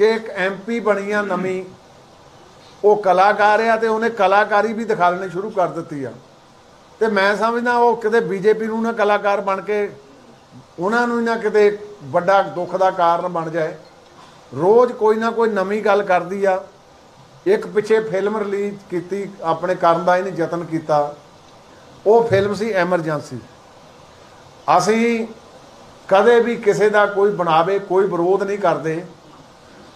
ਕਿ ਇੱਕ ਐਮਪੀ ਬਣੀ ਆ ਨਵੀਂ, ਉਹ ਕਲਾਕਾਰ ਆ ਤੇ ਉਹਨੇ ਕਲਾਕਾਰੀ ਵੀ ਦਿਖਾ ਸ਼ੁਰੂ ਕਰ ਦਿੱਤੀ ਆ। ਤੇ ਮੈਂ ਸਮਝਦਾ ਉਹ ਕਿਤੇ ਬੀਜੇਪੀ ਨੂੰ ਨਾ ਕਲਾਕਾਰ ਬਣ ਕੇ, ਉਹਨਾਂ ਨੂੰ ਹੀ ਨਾ ਕਿਤੇ ਵੱਡਾ ਦੁੱਖ ਦਾ ਕਾਰਨ ਬਣ ਜਾਏ। ਰੋਜ਼ ਕੋਈ ਨਾ ਕੋਈ ਨਵੀਂ ਗੱਲ ਕਰਦੀ ਆ। ਇੱਕ ਪਿੱਛੇ ਫਿਲਮ ਰਿਲੀਜ਼ ਕੀਤੀ, ਆਪਣੇ ਕਰਨ ਦਾ ਇਹਨੇ ਯਤਨ ਕੀਤਾ। ਉਹ ਫਿਲਮ ਸੀ ਐਮਰਜੈਂਸੀ। ਅਸੀਂ ਕਦੇ ਵੀ ਕਿਸੇ ਦਾ ਕੋਈ ਬਣਾਵੇ, ਕੋਈ ਵਿਰੋਧ ਨਹੀਂ ਕਰਦੇ।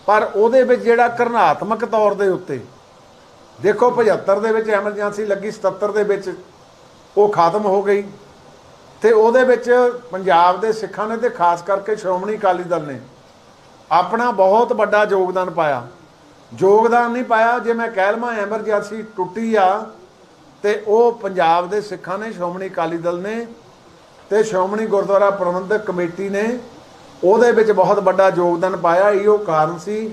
ਪਰ ਉਹਦੇ ਵਿੱਚ ਜਿਹੜਾ ਕਰਨਾਤਮਕ ਤੌਰ ਦੇ ਉੱਤੇ, ਦੇਖੋ 75 ਦੇ ਵਿੱਚ ਐਮਰਜੈਂਸੀ ਲੱਗੀ 77 ਦੇ ਵਿੱਚ ਉਹ ਖਤਮ ਹੋ ਗਈ ਤੇ ਉਹਦੇ ਵਿੱਚ ਪੰਜਾਬ ਦੇ ਸਿੱਖਾਂ ਨੇ ਤੇ ਖਾਸ ਕਰਕੇ ਸ਼੍ਰੋਮਣੀ ਅਕਾਲੀ ਦਲ ਨੇ ਆਪਣਾ ਬਹੁਤ ਵੱਡਾ ਯੋਗਦਾਨ ਪਾਇਆ। ਯੋਗਦਾਨ ਨਹੀਂ ਪਾਇਆ, ਜੇ ਮੈਂ ਕਹਿ ਲਵਾਂ ਐਮਰਜੈਂਸੀ ਟੁੱਟੀ ਆ ਤੇ ਉਹ ਪੰਜਾਬ ਦੇ ਸਿੱਖਾਂ ਨੇ, ਸ਼੍ਰੋਮਣੀ ਅਕਾਲੀ ਦਲ ਨੇ ਤੇ ਸ਼੍ਰੋਮਣੀ ਗੁਰਦੁਆਰਾ ਪ੍ਰਬੰਧਕ ਕਮੇਟੀ ਨੇ ਉਹਦੇ ਵਿੱਚ ਬਹੁਤ ਵੱਡਾ ਯੋਗਦਾਨ ਪਾਇਆ। ਇਹੋ ਕਾਰਨ ਸੀ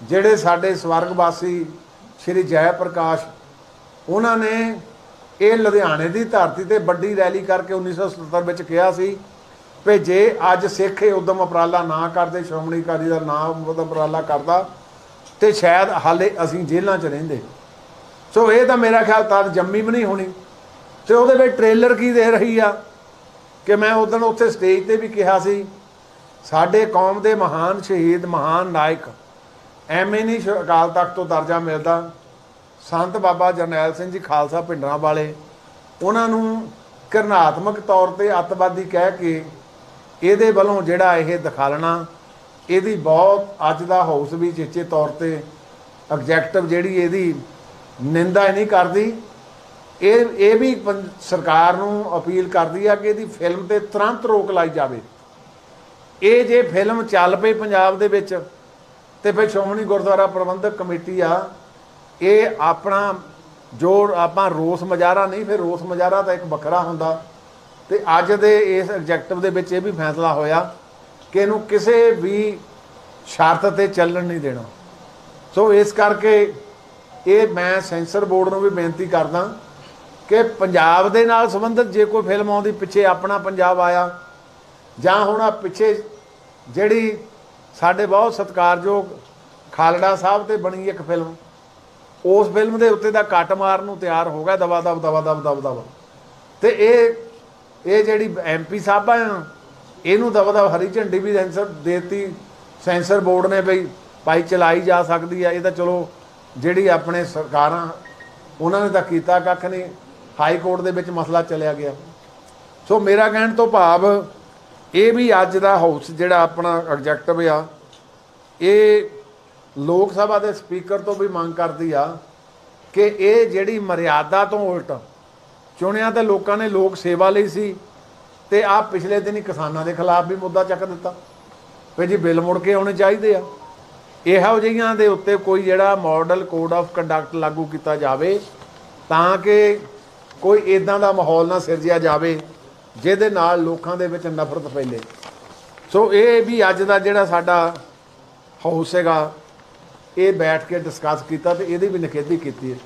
ਜਿਹੜੇ ਸਾਡੇ ਸਵਰਗਵਾਸੀ ਸ਼੍ਰੀ ਜੈ ਪ੍ਰਕਾਸ਼, ਉਹਨਾਂ ਨੇ ਇਹ ਲੁਧਿਆਣੇ ਦੀ ਧਰਤੀ ਤੇ ਵੱਡੀ ਰੈਲੀ ਕਰਕੇ 1977 ਵਿੱਚ ਕਿਹਾ ਸੀ ਵੀ ਜੇ ਅੱਜ ਸਿੱਖ ਇਹ ਉਦਮ ਉਪਰਾਲਾ ਨਾ ਕਰਦੇ, ਸ਼੍ਰੋਮਣੀ ਅਕਾਲੀ ਦਲ ਨਾ ਉਦਮ ਉਪਰਾਲਾ ਕਰਦਾ, ਤੇ ਸ਼ਾਇਦ ਹਾਲੇ ਅਸੀਂ ਜੇਲ੍ਹਾਂ 'ਚ ਰਹਿੰਦੇ। ਸੋ ਇਹ ਤਾਂ ਮੇਰਾ ਖਿਆਲ ਤਾਂ ਜੰਮੀ ਵੀ ਨਹੀਂ ਹੋਣੀ। ਤੇ ਉਹਦੇ ਵਿੱਚ ਟ੍ਰੇਲਰ ਕੀ ਦੇ ਰਹੀ ਆ ਕਿ ਮੈਂ ਉਦੋਂ ਉੱਥੇ ਸਟੇਜ ਤੇ ਵੀ ਕਿਹਾ ਸੀ ਸਾਡੇ ਕੌਮ ਦੇ ਮਹਾਨ ਸ਼ਹੀਦ, ਮਹਾਨ ਨਾਇਕ, ਐਵੇਂ ਨਹੀਂ ਸ਼- ਅਕਾਲ ਤਖਤ ਤੋਂ ਦਰਜਾ ਮਿਲਦਾ। ਸੰਤ ਬਾਬਾ ਜਰਨੈਲ ਸਿੰਘ ਜੀ ਖਾਲਸਾ ਪਿੰਡਰਾਂ ਵਾਲੇ, ਉਹਨਾਂ ਨੂੰ ਕਰਨਾਤਮਕ ਤੌਰ ਤੇ ਅੱਤਵਾਦੀ ਕਹਿ ਕੇ ਇਹਦੇ ਵੱਲੋਂ ਜਿਹੜਾ ਇਹ ਦਿਖਾਲਣਾ, ਇਹਦੀ ਬਹੁਤ ਅੱਜ ਦਾ ਹਾਊਸ ਵੀ ਚੇਚੇ ਤੌਰ ਤੇ ਐਗਜ਼ੈਕਟਿਵ ਜਿਹੜੀ ਇਹਦੀ ਨਿੰਦਾ ਨਹੀਂ ਕਰਦੀ। ਇਹ ਇਹ ਵੀ ਪੰ- ਸਰਕਾਰ ਨੂੰ ਅਪੀਲ ਕਰਦੀ ਆ ਕਿ ਇਹਦੀ ਫਿਲਮ ਤੇ ਤੁਰੰਤ ਰੋਕ ਲਾਈ ਜਾਵੇ। ਇਹ ਜੇ ਫਿਲਮ ਚੱਲ ਪਈ ਪੰਜਾਬ ਦੇ ਵਿੱਚ, ਤੇ ਫਿਰ ਸ਼੍ਰੋਮਣੀ ਗੁਰਦੁਆਰਾ ਪ੍ਰਬੰਧਕ ਕਮੇਟੀ ਆ, ਇਹ ਆਪਣਾ ਜੋ ਆਪਾਂ ਰੋਸ ਮਜਾਰਾ ਨਹੀਂ, ਫਿਰ ਰੋਸ ਮਜਾਰਾ ਤਾਂ ਇੱਕ ਵੱਖਰਾ ਹੁੰਦਾ। ਤੇ ਅੱਜ ਦੇ ਇਸ ਐਗਜੈਕਟਿਵ ਦੇ ਵਿੱਚ ਇਹ ਵੀ ਫੈਸਲਾ ਹੋਇਆ ਕਿ ਇਹਨੂੰ ਕਿਸੇ ਵੀ ਸ਼ਰਤ ਤੇ ਚੱਲਣ ਨਹੀਂ ਦੇਣਾ। ਸੋ ਇਸ ਕਰਕੇ ਇਹ ਮੈਂ ਸੈਂਸਰ ਬੋਰਡ ਨੂੰ ਵੀ ਬੇਨਤੀ ਕਰਦਾ ਕਿ ਪੰਜਾਬ ਦੇ ਨਾਲ ਸੰਬੰਧਿਤ ਜੇ ਕੋਈ ਫਿਲਮ ਆਉਂਦੀ, ਪਿੱਛੇ ਆਪਣਾ ਪੰਜਾਬ ਆਇਆ ਜਾਂ ਹੁਣ ਆ ਪਿੱਛੇ ਜਿਹੜੀ ਸਾਡੇ ਬਹੁਤ ਸਤਿਕਾਰਯੋਗ ਖਾਲੜਾ ਸਾਹਿਬ ਤੇ ਬਣੀ ਇੱਕ ਫਿਲਮ, ਉਸ ਫਿਲਮ ਦੇ ਉੱਤੇ ਦਾ ਕੱਟ ਮਾਰਨ ਨੂੰ ਤਿਆਰ ਹੋ ਗਿਆ ਦਵਾ ਦਬ ਦਵਾ ਦਬ ਦਬ ਦਬ। ਤੇ ਇਹ ਇਹ ਜਿਹੜੀ ਐਮਪੀ ਸਾਹਿਬਾਂ ਆ, ਇਹਨੂੰ ਦਵਾ ਦਵ ਹਰੀ ਝੰਡੀ ਵੀ ਸੈਂਸਰ ਦੇਤੀ, ਸੈਂਸਰ ਬੋਰਡ ਨੇ ਬਈ, ਭਾਈ ਚਲਾਈ ਜਾ ਸਕਦੀ ਆ, ਇਹ ਤਾਂ ਚਲੋ ਜਿਹੜੀ ਆਪਣੇ ਸਰਕਾਰਾਂ, ਉਹਨਾਂ ਨੇ ਤਾਂ ਕੀਤਾ ਕੱਖ ਨਹੀਂ, ਹਾਈ ਕੋਰਟ ਦੇ ਵਿੱਚ ਮਸਲਾ ਚੱਲਿਆ ਗਿਆ। ਸੋ ਮੇਰਾ ਕਹਿਣ ਤੋਂ ਭਾਵ ਇਹ ਵੀ ਅੱਜ ਦਾ ਹਾਊਸ ਜਿਹੜਾ ਆਪਣਾ ਐਗਜੈਕਟਿਵ ਆ, ਇਹ ਲੋਕ ਸਭਾ ਦੇ ਸਪੀਕਰ ਤੋਂ ਵੀ ਮੰਗ ਕਰਦੀ ਆ ਕਿ ਇਹ ਜਿਹੜੀ ਮਰਿਆਦਾ ਤੋਂ ਉਲਟ ਚੁਣਿਆ ਤੇ ਲੋਕਾਂ ਨੇ ਲੋਕ ਸੇਵਾ ਲਈ ਸੀ ਤੇ ਆ ਪਿਛਲੇ ਦਿਨ ਹੀ ਕਿਸਾਨਾਂ ਦੇ ਖਿਲਾਫ ਵੀ ਮੁੱਦਾ ਚੱਕ ਦਿੱਤਾ ਵੀ ਜੀ ਬਿੱਲ ਮੁੜ ਕੇ ਆਉਣੇ ਚਾਹੀਦੇ ਆ। ਇਹੋ ਜਿਹੀਆਂ ਦੇ ਉੱਤੇ ਕੋਈ ਜਿਹੜਾ ਮਾਡਲ ਕੋਡ ਆਫ ਕੰਡਕਟ ਲਾਗੂ ਕੀਤਾ ਜਾਵੇ ਤਾਂ ਕਿ ਕੋਈ ਇਦਾਂ ਦਾ ਮਾਹੌਲ ਨਾ ਸਿਰਜਿਆ ਜਾਵੇ ਜਿਹਦੇ ਨਾਲ ਲੋਕਾਂ ਦੇ ਵਿੱਚ ਨਫ਼ਰਤ ਫੈਲੇ। ਸੋ ਇਹ ਵੀ ਅੱਜ ਦਾ ਜਿਹੜਾ ਸਾਡਾ ਹਾਊਸ ਹੈਗਾ, ਇਹ ਬੈਠ ਕੇ ਡਿਸਕਸ ਕੀਤਾ ਤੇ ਇਹਦੀ ਵੀ ਨਿਖੇਧੀ ਕੀਤੀ ਹੈ।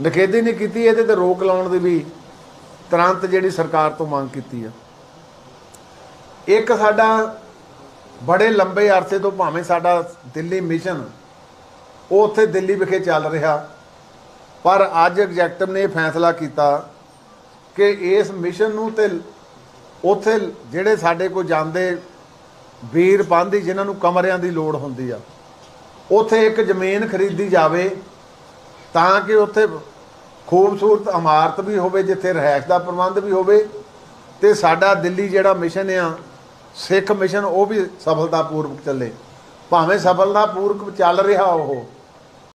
ਨਿਖੇਧੀ ਨਹੀਂ ਕੀਤੀ, ਇਹਦੇ ਤੇ ਰੋਕ ਲਾਉਣ ਦੀ ਵੀ ਤੁਰੰਤ ਜਿਹੜੀ ਸਰਕਾਰ ਤੋਂ ਮੰਗ ਕੀਤੀ ਹੈ। ਇੱਕ ਸਾਡਾ ਬੜੇ ਲੰਬੇ ਅਰਸੇ ਤੋਂ ਭਾਵੇਂ ਸਾਡਾ ਦਿੱਲੀ ਮਿਸ਼ਨ ਉਹ ਉੱਥੇ ਦਿੱਲੀ ਵਿਖੇ ਚੱਲ ਰਿਹਾ। ਪਰ ਅੱਜ ਐਗਜੈਕਟਿਵ ਨੇ ਇਹ ਫੈਸਲਾ ਕੀਤਾ ਕਿ ਇਸ ਮਿਸ਼ਨ ਨੂੰ ਤੇ ਉੱਥੇ ਜਿਹੜੇ ਸਾਡੇ ਕੋਲ ਜਾਂਦੇ ਵੀਰ ਬੰਦੀ ਜਿਨ੍ਹਾਂ ਨੂੰ ਕਮਰਿਆਂ ਦੀ ਲੋੜ ਹੁੰਦੀ ਆ, ਉੱਥੇ ਇੱਕ ਜ਼ਮੀਨ ਖਰੀਦੀ ਜਾਵੇ ਤਾਂ ਕਿ ਉੱਥੇ ਖੂਬਸੂਰਤ ਇਮਾਰਤ ਵੀ ਹੋਵੇ, ਜਿੱਥੇ ਰਹਿائش ਦਾ ਪ੍ਰਬੰਧ ਵੀ ਹੋਵੇ ਤੇ ਸਾਡਾ ਦਿੱਲੀ ਜਿਹੜਾ ਮਿਸ਼ਨ ਆ, ਸਿੱਖ ਮਿਸ਼ਨ ਉਹ ਵੀ ਸਫਲਤਾਪੂਰਵਕ ਚੱਲੇ। ਭਾਵੇਂ ਸਫਲਤਾਪੂਰਵਕ ਚੱਲ ਰਿਹਾ ਉਹ